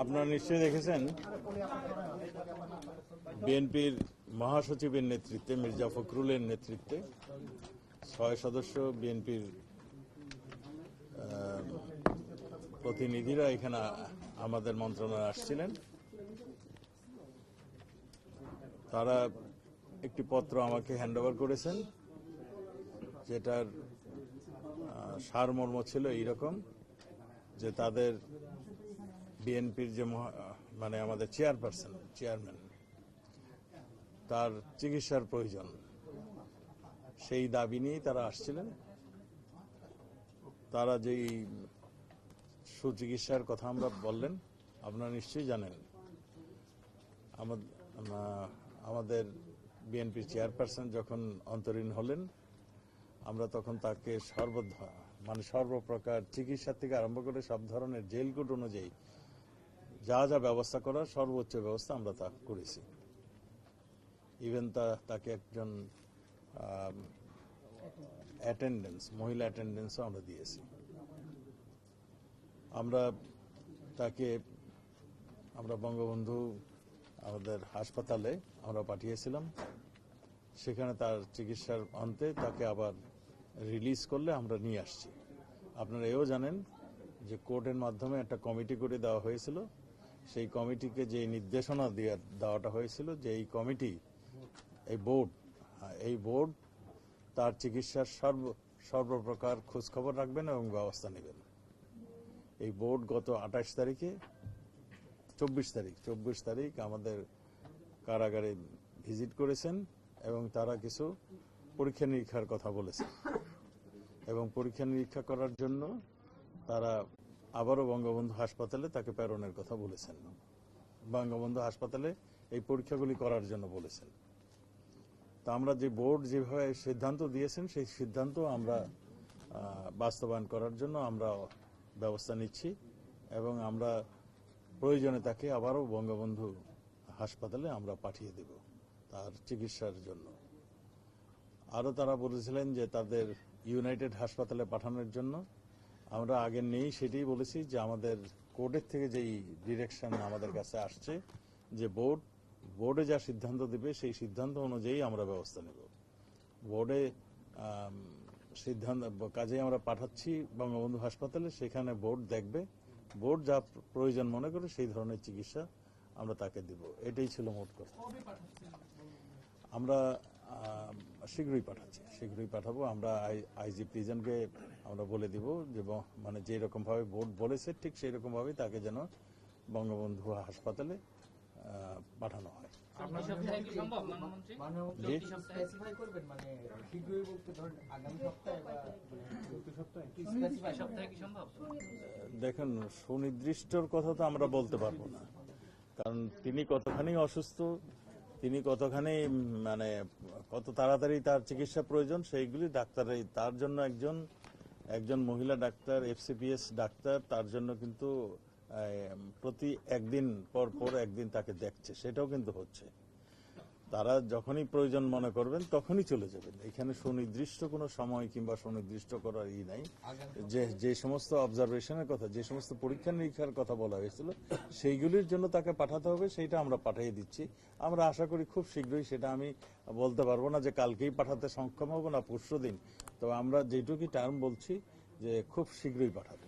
আপনারা নিশ্চয়ই দেখেছেন, বিএনপির মহাসচিবের নেতৃত্বে, মির্জা ফখরুলের নেতৃত্বে ছয় সদস্য বিএনপির প্রতিনিধিরা এখানে আমাদের মন্ত্রণালয়ে আসছিলেন। তারা একটি পত্র আমাকে হ্যান্ডওভার করেছেন, যেটার সারমর্ম ছিল এইরকম যে তাদের বিএনপির যে মানে আমাদের চেয়ারপারসন, চেয়ারম্যান, তার চিকিৎসার প্রয়োজন। সেই দাবি নিয়েই তারা আসছিলেন। তারা যেই সুচিকিৎসার কথা আমরা বললেন, আপনারা নিশ্চয়ই জানেন। আমাদ- আমাদের বিএনপির চেয়ারপারসন যখন অন্তরীণ হলেন, আমরা তখন তাকে সর্ব মানে সর্বপ্রকার চিকিৎসা থেকে আরম্ভ করে সব ধরনের জেল কোড অনুযায়ী যা যা ব্যবস্থা করার সর্বোচ্চ ব্যবস্থা আমরা তা করেছি। ইভেন তা, তাকে একজন অ্যাটেন্ডেন্স মহিলা অ্যাটেন্ডেন্সও আমরা দিয়েছি। আমরা তাকে, আমরা বঙ্গবন্ধু আমাদের হাসপাতালে আমরা পাঠিয়েছিলাম। সেখানে তার চিকিৎসার অন্তে তাকে আবার রিলিজ করলে আমরা নিয়ে আসছি। আপনারা এও জানেন যে কোর্টের মাধ্যমে একটা কমিটি করে দেওয়া হয়েছিল। সেই কমিটিকে যে নির্দেশনা দেওয়া দেওয়াটা হয়েছিল যে এই কমিটি, এই বোর্ড এই বোর্ড তার চিকিৎসার সর্ব, সর্বপ্রকার খোঁজখবর রাখবেন এবং ব্যবস্থা নেবেন। এই বোর্ড গত আঠাশ তারিখে, চব্বিশ তারিখ চব্বিশ তারিখ আমাদের কারাগারে ভিজিট করেছেন এবং তারা কিছু পরীক্ষা নিরীক্ষার কথা বলেছেন। এবং পরীক্ষা নিরীক্ষা করার জন্য তারা আবারও বঙ্গবন্ধু হাসপাতালে তাকে প্রেরণের কথা বলেছেন। বঙ্গবন্ধু হাসপাতালে এই পরীক্ষাগুলি করার জন্য বলেছেন। তা আমরা যে বোর্ড যেভাবে সিদ্ধান্ত দিয়েছেন, সেই সিদ্ধান্ত আমরা বাস্তবায়ন করার জন্য আমরা ব্যবস্থা নিচ্ছি এবং আমরা প্রয়োজনে তাকে আবারও বঙ্গবন্ধু হাসপাতালে আমরা পাঠিয়ে দেব তার চিকিৎসার জন্য। আরও তারা বলেছিলেন যে তাদের ইউনাইটেড হাসপাতালে পাঠানোর জন্য আমরা আগে নেই সেটাই বলেছি যে আমাদের কোর্টের থেকে যেই ডিরেকশন আমাদের কাছে আসছে, যে বোর্ড, বোর্ডে যা সিদ্ধান্ত দেবে সেই সিদ্ধান্ত অনুযায়ী আমরা ব্যবস্থা নেব। বোর্ডে সিদ্ধান্ত কাজে আমরা পাঠাচ্ছি বঙ্গবন্ধু হাসপাতালে, সেখানে বোর্ড দেখবে। বোর্ড যা প্রয়োজন মনে করে সেই ধরনের চিকিৎসা আমরা তাকে দেব। এটাই ছিল মোট কথা। আমরা শীঘ্রই পাঠাচ্ছি। শীঘ্রই পাঠাবো আমরা আইজি প্রিজনকে আমরা বলে দিব যে মানে যে রকম ভাবে বোর্ড বলেছে ঠিক সেই রকম ভাবে তাকে যেন বঙ্গবন্ধু হাসপাতালে পাঠানো হয়। মানে দেখেন সুনির্দিষ্টর কথা তো আমরা বলতে পারব না। কারণ তিনি কতখানি অসুস্থ তিনি কতখানি মানে কত তাড়াতাড়ি তার চিকিৎসা প্রয়োজন, সেইগুলি ডাক্তারের তার জন্য একজন একজন মহিলা ডাক্তার এফসিপিএস ডাক্তার, তার জন্য কিন্তু প্রতি একদিন পর পর একদিন তাকে দেখছে, সেটাও কিন্তু হচ্ছে। তারা যখনই প্রয়োজন মনে করবেন, তখনই চলে যাবেন। এখানে সুনির্দিষ্ট কোনো সময় কিংবা সুনির্দিষ্ট করার ই নাই। যে যে সমস্ত অবজারভেশনের কথা, যে সমস্ত পরীক্ষা নিরীক্ষার কথা বলা হয়েছিল, সেইগুলির জন্য তাকে পাঠাতে হবে, সেইটা আমরা পাঠিয়ে দিচ্ছি। আমরা আশা করি খুব শীঘ্রই সেটা আমি বলতে পারব না যে কালকেই পাঠাতে সক্ষম হব না পরশু দিন তো আমরা যেটুকুই টার্ম বলছি যে খুব শীঘ্রই পাঠাবো।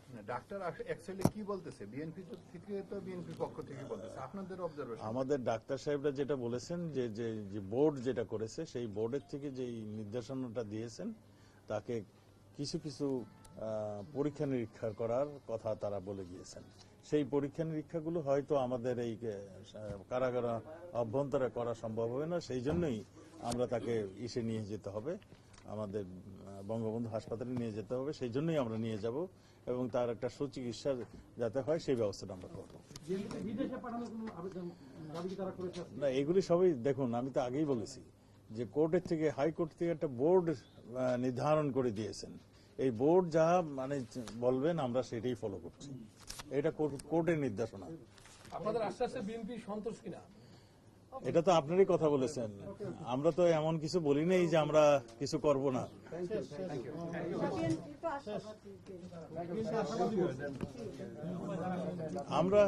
আমাদের ডাক্তার সাহেবরা যেটা বলেছেন, যে যে বোর্ড যেটা করেছে, সেই বোর্ডের থেকে যে নির্দেশনাটা দিয়েছেন, তাকে কিছু কিছু পরীক্ষা নিরীক্ষা করার কথা তারা বলে গিয়েছেন। সেই পরীক্ষা নিরীক্ষাগুলো হয়তো আমাদের এই কারাগার অভ্যন্তরে করা সম্ভব হবে না, সেই জন্যই আমরা তাকে ইসে নিয়ে যেতে হবে। আমাদের বঙ্গবন্ধু হাসপাতালে নিয়ে যেতে হবে, সেই জন্যই আমরা নিয়ে যাব। এবং তার একটা সুচিকিৎসা যাতে হয় সেই ব্যবস্থাটা আমরা করব। না এগুলি সবই দেখুন আমি তো আগেই বলেছি যে কোর্টের থেকে হাইকোর্ট থেকে একটা বোর্ড নির্ধারণ করে দিয়েছেন। এই বোর্ড যা মানে বলবেন আমরা সেটাই ফলো করছি। এটা কোর্ট- কোর্টের নির্দেশনা। আপনাদের আশ্বাসে বিএনপি সন্তোষ কিনা? এটা তো আপনারই কথা বলেছেন। আমরা তো এমন কিছু বলি নেই যে আমরা কিছু করব না। আমরা